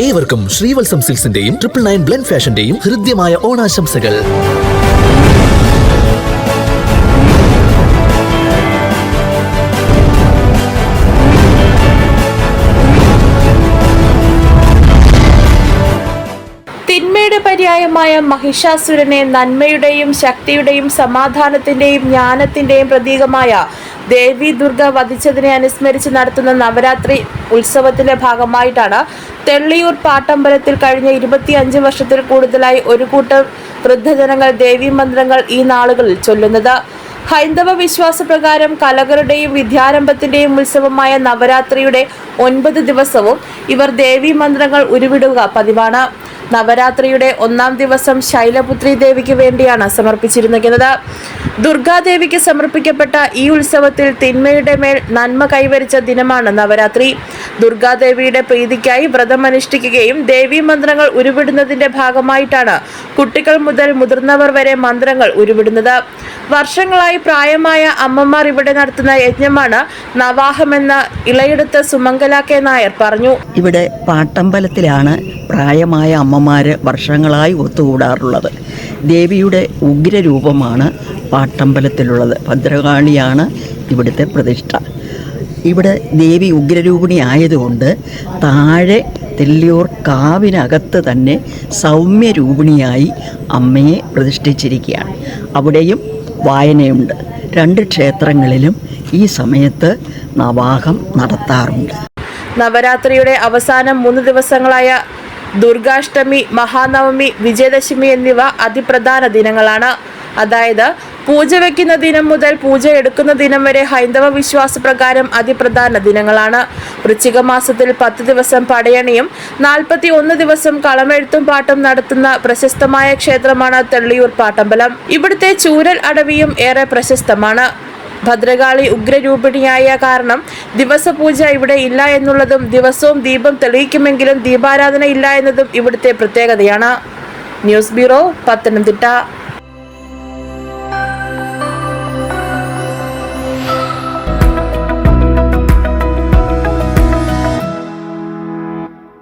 ഏവർക്കും ശ്രീവത്സം സിൽസിന്റെയും triple nine blend ഫാഷന്റെയും ഹൃദ്യമായ ഓണാശംസകൾ. പര്യായമായ മഹിഷാസുരനെ നന്മയുടെയും ശക്തിയുടെയും സമാധാനത്തിന്റെയും ജ്ഞാനത്തിന്റെയും പ്രതീകമായ ദേവി ദുർഗ വധിച്ചതിനെ അനുസ്മരിച്ച് നടത്തുന്ന നവരാത്രി ഉത്സവത്തിന്റെ ഭാഗമായിട്ടാണ് തെള്ളിയൂർ പാട്ടമ്പലത്തിൽ കഴിഞ്ഞ ഇരുപത്തിയഞ്ച് വർഷത്തിൽ കൂടുതലായി ഒരു കൂട്ടം വൃദ്ധജനങ്ങൾ ദേവി മന്ത്രങ്ങൾ ഈ നാളുകളിൽ ചൊല്ലുന്നത്. ഹൈന്ദവ വിശ്വാസപ്രകാരം കലകളുടെയും വിദ്യാരംഭത്തിന്റെയും ഉത്സവമായ നവരാത്രിയുടെ ഒൻപത് ദിവസവും ഇവർ ദേവി മന്ത്രങ്ങൾ ഉരുവിടുക പതിവാണ്. നവരാത്രിയുടെ ഒന്നാം ദിവസം ശൈലപുത്രി ദേവിക്ക് വേണ്ടിയാണ് സമർപ്പിച്ചിരുന്നത്. ദുർഗാദേവിക്ക് സമർപ്പിക്കപ്പെട്ട ഈ ഉത്സവത്തിൽ തിന്മയുടെ മേൽ നന്മ കൈവരിച്ച ദിനമാണ് നവരാത്രി. ദുർഗാദേവിയുടെ പ്രീതിക്കായി വ്രതമനുഷ്ഠിക്കുകയും ദേവീ മന്ത്രങ്ങൾ ഉരുവിടുന്നതിന്റെ ഭാഗമായിട്ടാണ് കുട്ടികൾ മുതൽ മുതിർന്നവർ വരെ മന്ത്രങ്ങൾ ഉരുവിടുന്നത്. വർഷങ്ങളായി പ്രായമായ അമ്മമാർ ഇവിടെ നടത്തുന്ന യജ്ഞമാണ് നവാഹമെന്ന് ഇളയെടുത്ത സുമംഗല കെ നായർ പറഞ്ഞു. ഇവിടെ പാട്ടമ്പലത്തിലാണ് പ്രായമായ അമ്മമാര് വർഷങ്ങളായി ഒത്തുകൂടാറുള്ളത്. ദേവിയുടെ ഉഗ്രരൂപമാണ് പാട്ടമ്പലത്തിലുള്ളത്. ഭദ്രകാളിയാണ് ഇവിടുത്തെ പ്രതിഷ്ഠ. ഇവിടെ ദേവി ഉഗ്രരൂപിണി ആയതുകൊണ്ട് താഴെ തെല്ലിയൂർ കാവിനകത്ത് തന്നെ സൗമ്യരൂപിണിയായി അമ്മയെ പ്രതിഷ്ഠിച്ചിരിക്കുകയാണ്. അവിടെയും വായനയുണ്ട്. രണ്ട് ക്ഷേത്രങ്ങളിലും ഈ സമയത്ത് നവാഹം നടത്താറുണ്ട്. നവരാത്രിയുടെ അവസാനം മൂന്ന് ദിവസങ്ങളായ ദുർഗാഷ്ടമി മഹാനവമി വിജയദശമി എന്നിവ അതിപ്രധാന ദിനങ്ങളാണ്. അതായത് പൂജ വയ്ക്കുന്ന ദിനം മുതൽ പൂജ എടുക്കുന്ന ദിനം വരെ ഹൈന്ദവ വിശ്വാസപ്രകാരം അതിപ്രധാന ദിനങ്ങളാണ്. വൃശ്ചിക മാസത്തിൽ പത്ത് ദിവസം പടയണിയും നാൽപ്പത്തി ഒന്ന് ദിവസം കളമെഴുത്തും പാട്ടും നടത്തുന്ന പ്രശസ്തമായ ക്ഷേത്രമാണ് തെള്ളിയൂർ പാട്ടമ്പലം. ഇവിടുത്തെ ചൂരൽ അടവിയും ഏറെ പ്രശസ്തമാണ്. ഭദ്രകാളി ഉഗ്രരൂപിണിയായ കാരണം ദിവസപൂജ ഇവിടെ ഇല്ല എന്നുള്ളതും ദിവസവും ദീപം തെളിയിക്കുമെങ്കിലും ദീപാരാധന ഇല്ല എന്നതും ഇവിടുത്തെ പ്രത്യേകതയാണ്. News bureau Pathanamthitta.